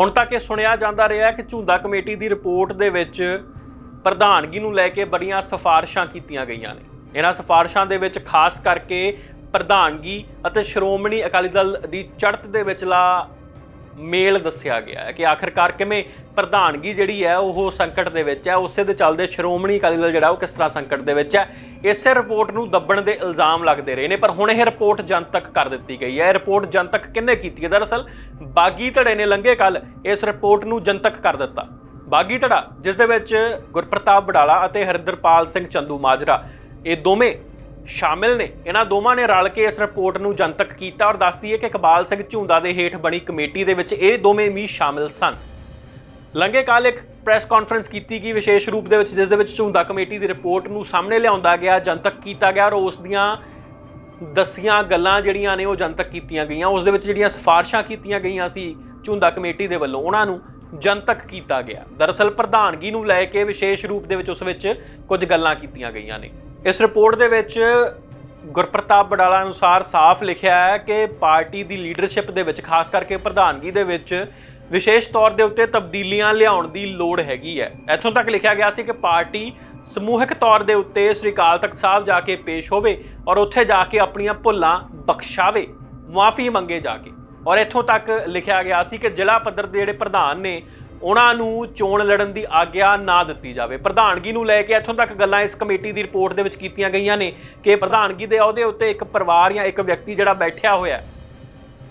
ਹੁਣ ਤੱਕ ਇਹ ਸੁਣਿਆ ਜਾਂਦਾ ਰਿਹਾ ਕਿ ਝੁੰਦਾ ਕਮੇਟੀ ਦੀ ਰਿਪੋਰਟ ਦੇ ਵਿੱਚ ਪ੍ਰਧਾਨਗੀ ਨੂੰ ਲੈ ਕੇ ਬੜੀਆਂ ਸਿਫਾਰਿਸ਼ਾਂ ਕੀਤੀਆਂ ਗਈਆਂ ਨੇ। ਇਹਨਾਂ ਸਿਫਾਰਿਸ਼ਾਂ ਦੇ ਵਿੱਚ ਖਾਸ ਕਰਕੇ ਪ੍ਰਧਾਨਗੀ ਅਤੇ ਸ਼੍ਰੋਮਣੀ ਅਕਾਲੀ ਦਲ ਦੀ ਚੜ੍ਹਤ ਦੇ ਵਿਚਲਾ ਮੇਲ ਦੱਸਿਆ ਗਿਆ ਹੈ ਕਿ ਆਖਰਕਾਰ ਕਿਵੇਂ ਪ੍ਰਧਾਨਗੀ ਜਿਹੜੀ ਹੈ, ਉਹ ਸੰਕਟ ਦੇ ਵਿੱਚ ਹੈ। ਉਸੇ ਦੇ ਚੱਲਦੇ ਸ਼੍ਰੋਮਣੀ ਅਕਾਲੀ ਦਲ ਜਿਹੜਾ, ਉਹ ਕਿਸ ਤਰ੍ਹਾਂ ਸੰਕਟ ਦੇ ਵਿੱਚ ਹੈ? ਇਸੇ ਰਿਪੋਰਟ ਨੂੰ ਦੱਬਣ ਦੇ ਇਲਜ਼ਾਮ ਲੱਗਦੇ ਰਹੇ ਨੇ, ਪਰ ਹੁਣ ਇਹ ਰਿਪੋਰਟ ਜਨਤਕ ਕਰ ਦਿੱਤੀ ਗਈ ਹੈ। ਇਹ ਰਿਪੋਰਟ ਜਨਤਕ ਕਿੰਨੇ ਕੀਤੀ ਹੈ? ਦਰਅਸਲ ਬਾਗੀ ਧੜੇ ਨੇ ਲੰਘੇ ਕੱਲ ਇਸ ਰਿਪੋਰਟ ਨੂੰ ਜਨਤਕ ਕਰ ਦਿੱਤਾ। ਬਾਗੀ ਧੜਾ ਜਿਸ ਦੇ ਵਿੱਚ ਗੁਰਪ੍ਰਤਾਪ ਬਡਾਲਾ ਅਤੇ ਹਰਿੰਦਰਪਾਲ ਸਿੰਘ ਚੰਦੂ ਮਾਜਰਾ, ਇਹ ਦੋਵੇਂ ਸ਼ਾਮਿਲ ਨੇ। ਇਹਨਾਂ ਦੋਵਾਂ ਨੇ ਰਲ ਕੇ ਇਸ ਰਿਪੋਰਟ ਨੂੰ ਜਨਤਕ ਕੀਤਾ ਔਰ ਦੱਸਦੀ ਹੈ ਕਿ ਇਕਬਾਲ ਸਿੰਘ ਝੁੰਦਾ ਦੇ ਹੇਠ ਬਣੀ ਕਮੇਟੀ ਦੇ ਵਿੱਚ ਇਹ ਦੋਵੇਂ ਵੀ ਸ਼ਾਮਿਲ ਸਨ। ਲੰਘੇ ਕੱਲ ਇੱਕ ਪ੍ਰੈਸ ਕਾਨਫਰੰਸ ਕੀਤੀ ਗਈ ਵਿਸ਼ੇਸ਼ ਰੂਪ ਦੇ ਵਿੱਚ, ਜਿਸ ਦੇ ਵਿੱਚ ਝੁੰਦਾ ਕਮੇਟੀ ਦੀ ਰਿਪੋਰਟ ਨੂੰ ਸਾਹਮਣੇ ਲਿਆਉਂਦਾ ਗਿਆ, ਜਨਤਕ ਕੀਤਾ ਗਿਆ ਔਰ ਉਸ ਦੀਆਂ ਦਸੀਆਂ ਗੱਲਾਂ ਜਿਹੜੀਆਂ ਨੇ ਉਹ ਜਨਤਕ ਕੀਤੀਆਂ ਗਈਆਂ। ਉਸ ਦੇ ਵਿੱਚ ਜਿਹੜੀਆਂ ਸਿਫਾਰਿਸ਼ਾਂ ਕੀਤੀਆਂ ਗਈਆਂ ਸੀ ਝੁੰਦਾ ਕਮੇਟੀ ਦੇ ਵੱਲੋਂ, ਉਹਨਾਂ ਨੂੰ ਜਨਤਕ ਕੀਤਾ ਗਿਆ। ਦਰਅਸਲ ਪ੍ਰਧਾਨਗੀ ਨੂੰ ਲੈ ਕੇ ਵਿਸ਼ੇਸ਼ ਰੂਪ ਦੇ ਵਿੱਚ ਉਸ ਵਿੱਚ ਕੁਝ ਗੱਲਾਂ ਕੀਤੀਆਂ ਗਈਆਂ ਨੇ। ਇਸ ਰਿਪੋਰਟ ਦੇ ਵਿੱਚ ਗੁਰਪ੍ਰਤਾਪ ਬਡਾਲਾ ਅਨੁਸਾਰ ਸਾਫ਼ ਲਿਖਿਆ ਹੈ ਕਿ ਪਾਰਟੀ ਦੀ ਲੀਡਰਸ਼ਿਪ ਦੇ ਵਿੱਚ, ਖਾਸ ਕਰਕੇ ਪ੍ਰਧਾਨਗੀ ਦੇ ਵਿੱਚ, ਵਿਸ਼ੇਸ਼ ਤੌਰ ਦੇ ਉੱਤੇ ਤਬਦੀਲੀਆਂ ਲਿਆਉਣ ਦੀ ਲੋੜ ਹੈਗੀ ਹੈ। ਇੱਥੋਂ ਤੱਕ ਲਿਖਿਆ ਗਿਆ ਸੀ ਕਿ ਪਾਰਟੀ ਸਮੂਹਿਕ ਤੌਰ ਦੇ ਉੱਤੇ ਸ੍ਰੀ ਅਕਾਲ ਤਖਤ ਸਾਹਿਬ ਜਾ ਕੇ ਪੇਸ਼ ਹੋਵੇ ਔਰ ਉੱਥੇ ਜਾ ਕੇ ਆਪਣੀਆਂ ਭੁੱਲਾਂ ਬਖਸ਼ਾਵੇ, ਮੁਆਫੀ ਮੰਗੇ ਜਾ ਕੇ। ਔਰ ਇੱਥੋਂ ਤੱਕ ਲਿਖਿਆ ਗਿਆ ਸੀ ਕਿ ਜ਼ਿਲ੍ਹਾ ਪੱਧਰ ਦੇ ਜਿਹੜੇ ਪ੍ਰਧਾਨ ਨੇ ਉਹਨਾਂ ਨੂੰ ਚੋਣ ਲੜਨ ਦੀ ਆਗਿਆ ਨਾ ਦਿੱਤੀ ਜਾਵੇ। ਪ੍ਰਧਾਨਗੀ ਨੂੰ ਲੈ ਕੇ ਇੱਥੋਂ ਤੱਕ ਗੱਲਾਂ ਇਸ ਕਮੇਟੀ ਦੀ ਰਿਪੋਰਟ ਦੇ ਵਿੱਚ ਕੀਤੀਆਂ ਗਈਆਂ ਨੇ ਕਿ ਪ੍ਰਧਾਨਗੀ ਦੇ ਅਹੁਦੇ ਉੱਤੇ ਇੱਕ ਪਰਿਵਾਰ ਜਾਂ ਇੱਕ ਵਿਅਕਤੀ ਜਿਹੜਾ ਬੈਠਿਆ ਹੋਇਆ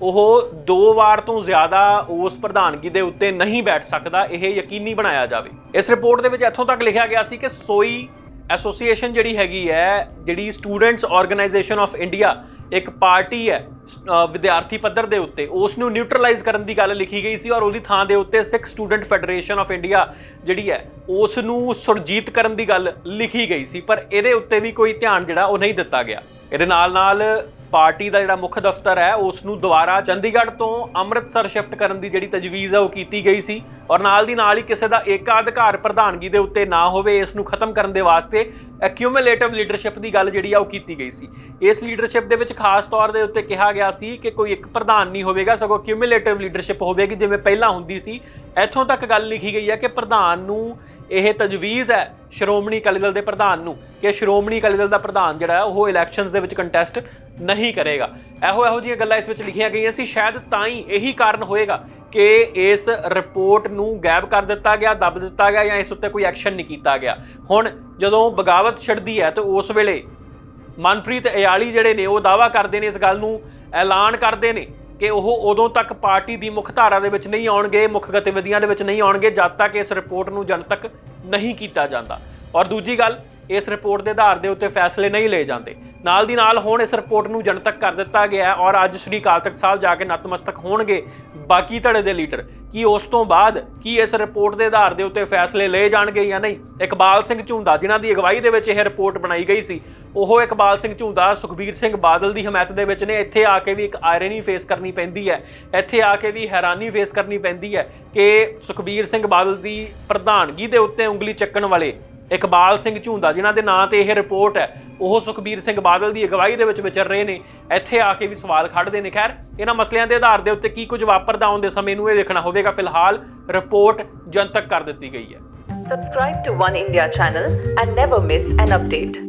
ਉਹ ਦੋ ਵਾਰ ਤੋਂ ਜ਼ਿਆਦਾ ਉਸ ਪ੍ਰਧਾਨਗੀ ਦੇ ਉੱਤੇ ਨਹੀਂ ਬੈਠ ਸਕਦਾ, ਇਹ ਯਕੀਨੀ ਬਣਾਇਆ ਜਾਵੇ। ਇਸ ਰਿਪੋਰਟ ਦੇ ਵਿੱਚ ਇੱਥੋਂ ਤੱਕ ਲਿਖਿਆ ਗਿਆ ਸੀ ਕਿ ਸੋਈ ਐਸੋਸੀਏਸ਼ਨ ਜਿਹੜੀ ਹੈਗੀ ਹੈ, ਜਿਹੜੀ ਸਟੂਡੈਂਟਸ ਆਰਗੇਨਾਈਜੇਸ਼ਨ ਆਫ ਇੰਡੀਆ ਇੱਕ ਪਾਰਟੀ ਹੈ ਅ, ਵਿਦਿਆਰਥੀ ਪੱਧਰ ਦੇ ਉੱਤੇ। ਉਸ ਨੂੰ ਨਿਊਟਰਲਾਈਜ਼ ਕਰਨ ਦੀ ਗੱਲ ਲਿਖੀ ਗਈ ਸੀ ਔਰ ਉਹਦੀ ਥਾਂ ਦੇ ਉੱਤੇ Sikh student federation of India ਜਿਹੜੀ ਹੈ ਉਸ ਨੂੰ ਸੁਰਜੀਤ ਕਰਨ ਦੀ ਗੱਲ ਲਿਖੀ ਗਈ ਸੀ। ਪਰ ਇਹਦੇ ਉੱਤੇ ਵੀ ਕੋਈ ਧਿਆਨ ਜਿਹੜਾ ਉਹ ਨਹੀਂ ਦਿੱਤਾ ਗਿਆ। ਇਹਦੇ ਨਾਲ ਨਾਲ ਪਾਰਟੀ ਦਾ ਜਿਹੜਾ ਮੁੱਖ ਦਫ਼ਤਰ ਹੈ ਉਸ ਨੂੰ ਦੁਬਾਰਾ ਚੰਡੀਗੜ੍ਹ ਤੋਂ ਅੰਮ੍ਰਿਤਸਰ ਸ਼ਿਫਟ ਕਰਨ ਦੀ ਜਿਹੜੀ ਤਜਵੀਜ਼ ਹੈ, ਉਹ ਕੀਤੀ ਗਈ ਸੀ। ਔਰ ਨਾਲ ਦੀ ਨਾਲ ਹੀ ਕਿਸੇ ਦਾ ਏਕਾਧਿਕਾਰ ਪ੍ਰਧਾਨਗੀ ਦੇ ਉੱਤੇ ਨਾ ਹੋਵੇ, ਇਸ ਨੂੰ ਖਤਮ ਕਰਨ ਦੇ ਵਾਸਤੇ ਐਕਿਊਮੂਲੇਟਿਵ ਲੀਡਰਸ਼ਿਪ ਦੀ ਗੱਲ ਜਿਹੜੀ ਆ, ਉਹ ਕੀਤੀ ਗਈ ਸੀ। ਇਸ ਲੀਡਰਸ਼ਿਪ ਦੇ ਵਿੱਚ ਖਾਸ ਤੌਰ ਦੇ ਉੱਤੇ ਕਿਹਾ ਗਿਆ ਸੀ ਕਿ ਕੋਈ ਇੱਕ ਪ੍ਰਧਾਨ ਨਹੀਂ ਹੋਵੇਗਾ, ਸਗੋਂ ਐਕਿਊਮੂਲੇਟਿਵ ਲੀਡਰਸ਼ਿਪ ਹੋਵੇਗੀ, ਜਿਵੇਂ ਪਹਿਲਾਂ ਹੁੰਦੀ ਸੀ। ਇੱਥੋਂ ਤੱਕ ਗੱਲ ਲਿਖੀ ਗਈ ਹੈ ਕਿ ਪ੍ਰਧਾਨ ਨੂੰ ਇਹ ਤਜਵੀਜ਼ ਹੈ ਸ਼੍ਰੋਮਣੀ ਅਕਾਲੀ ਦਲ ਦੇ ਪ੍ਰਧਾਨ ਨੂੰ ਕਿ ਸ਼੍ਰੋਮਣੀ ਅਕਾਲੀ ਦਲ ਦਾ ਪ੍ਰਧਾਨ ਜਿਹੜਾ ਉਹ ਇਲੈਕਸ਼ਨਸ ਦੇ ਵਿੱਚ ਕੰਟੈਸਟ ਨਹੀਂ ਕਰੇਗਾ। ਇਹੋ ਇਹੋ ਜਿਹੀਆਂ ਗੱਲਾਂ ਇਸ ਵਿੱਚ ਲਿਖੀਆਂ ਗਈਆਂ ਸੀ। ਸ਼ਾਇਦ ਤਾਂ ਹੀ ਇਹੀ ਕਾਰਨ ਹੋਏਗਾ ਕਿ ਇਸ ਰਿਪੋਰਟ ਨੂੰ ਗਾਇਬ ਕਰ ਦਿੱਤਾ ਗਿਆ, ਦੱਬ ਦਿੱਤਾ ਗਿਆ ਜਾਂ ਇਸ ਉੱਤੇ ਕੋਈ ਐਕਸ਼ਨ ਨਹੀਂ ਕੀਤਾ ਗਿਆ। ਹੁਣ ਜਦੋਂ ਬਗਾਵਤ ਛਿੜਦੀ ਹੈ, ਤਾਂ ਉਸ ਵੇਲੇ ਮਨਪ੍ਰੀਤ ਅਯਾਲੀ ਜਿਹੜੇ ਨੇ, ਉਹ ਦਾਵਾ ਕਰਦੇ ਨੇ ਇਸ ਗੱਲ ਨੂੰ, ਐਲਾਨ ਕਰਦੇ ਨੇ ਕਿ ਉਹ ਉਦੋਂ ਤੱਕ ਪਾਰਟੀ ਦੀ ਮੁੱਖ ਧਾਰਾ ਦੇ ਵਿੱਚ ਨਹੀਂ ਆਉਣਗੇ, ਮੁੱਖ ਗਤੀਵਿਧੀਆਂ ਦੇ ਵਿੱਚ ਨਹੀਂ ਆਉਣਗੇ, ਜਦ ਤੱਕ ਇਸ ਰਿਪੋਰਟ ਨੂੰ ਜਨਤਕ ਨਹੀਂ ਕੀਤਾ ਜਾਂਦਾ। ਔਰ ਦੂਜੀ ਗੱਲ, ਇਸ ਰਿਪੋਰਟ ਦੇ ਆਧਾਰ ਦੇ ਉੱਤੇ ਫੈਸਲੇ ਨਹੀਂ ਲਏ ਜਾਂਦੇ। ਨਾਲ ਦੀ ਨਾਲ ਹੁਣ ਇਸ ਰਿਪੋਰਟ ਨੂੰ ਜਨਤਕ ਕਰ ਦਿੱਤਾ ਗਿਆ ਔਰ ਅੱਜ ਸ੍ਰੀ ਅਕਾਲ ਤਖਤ ਸਾਹਿਬ ਜਾ ਕੇ ਨਤਮਸਤਕ ਹੋਣਗੇ ਬਾਕੀ ਧੜੇ ਦੇ ਲੀਡਰ। ਕੀ ਉਸ ਤੋਂ ਬਾਅਦ ਕੀ ਇਸ ਰਿਪੋਰਟ ਦੇ ਆਧਾਰ ਦੇ ਉੱਤੇ ਫੈਸਲੇ ਲਏ ਜਾਣਗੇ ਜਾਂ ਨਹੀਂ? ਇਕਬਾਲ ਸਿੰਘ ਝੁੰਦਾ, ਜਿਨ੍ਹਾਂ ਦੀ ਅਗਵਾਈ ਦੇ ਵਿੱਚ ਇਹ ਰਿਪੋਰਟ ਬਣਾਈ ਗਈ ਸੀ ਉਹ ਇਕਬਾਲ ਸਿੰਘ ਝੂੰਦਾ, ਸੁਖਬੀਰ ਸਿੰਘ ਬਾਦਲ ਦੀ ਹਮਾਇਤ ਦੇ ਵਿੱਚ ਨੇ। ਇੱਥੇ ਆ ਕੇ ਵੀ ਇੱਕ ਆਇਰਨੀ ਫੇਸ ਕਰਨੀ ਪੈਂਦੀ ਹੈ। ਇੱਥੇ ਆ ਕੇ ਵੀ ਹੈਰਾਨੀ ਫੇਸ ਕਰਨੀ ਪੈਂਦੀ ਹੈ ਕਿ ਸੁਖਬੀਰ ਸਿੰਘ ਬਾਦਲ ਦੀ ਪ੍ਰਧਾਨਗੀ ਦੇ ਉੱਤੇ ਉਂਗਲੀ ਚੱਕਣ ਵਾਲੇ ਇਕਬਾਲ ਸਿੰਘ ਝੂੰਦਾ, ਜਿਨ੍ਹਾਂ ਦੇ ਨਾਂ ਤੇ ਇਹ ਰਿਪੋਰਟ ਹੈ, ਉਹ ਸੁਖਬੀਰ ਸਿੰਘ ਬਾਦਲ ਦੀ ਅਗਵਾਈ ਦੇ ਵਿੱਚ ਵਿਚਰ ਰਹੇ ਨੇ। ਇੱਥੇ ਆ ਕੇ ਵੀ ਸਵਾਲ ਖੜ੍ਹਦੇ ਨੇ। ਖੈਰ, ਇਹਨਾਂ ਮਸਲਿਆਂ ਦੇ ਆਧਾਰ ਦੇ ਉੱਤੇ ਕੀ ਕੁਝ ਵਾਪਰਦਾ ਆਉਂਦੇ ਸਮੇਂ ਨੂੰ ਇਹ ਵੇਖਣਾ ਹੋਵੇਗਾ। ਫਿਲਹਾਲ ਰਿਪੋਰਟ ਜਨਤਕ ਕਰ ਦਿੱਤੀ ਗਈ ਹੈ। Subscribe to One India channel and never miss an update.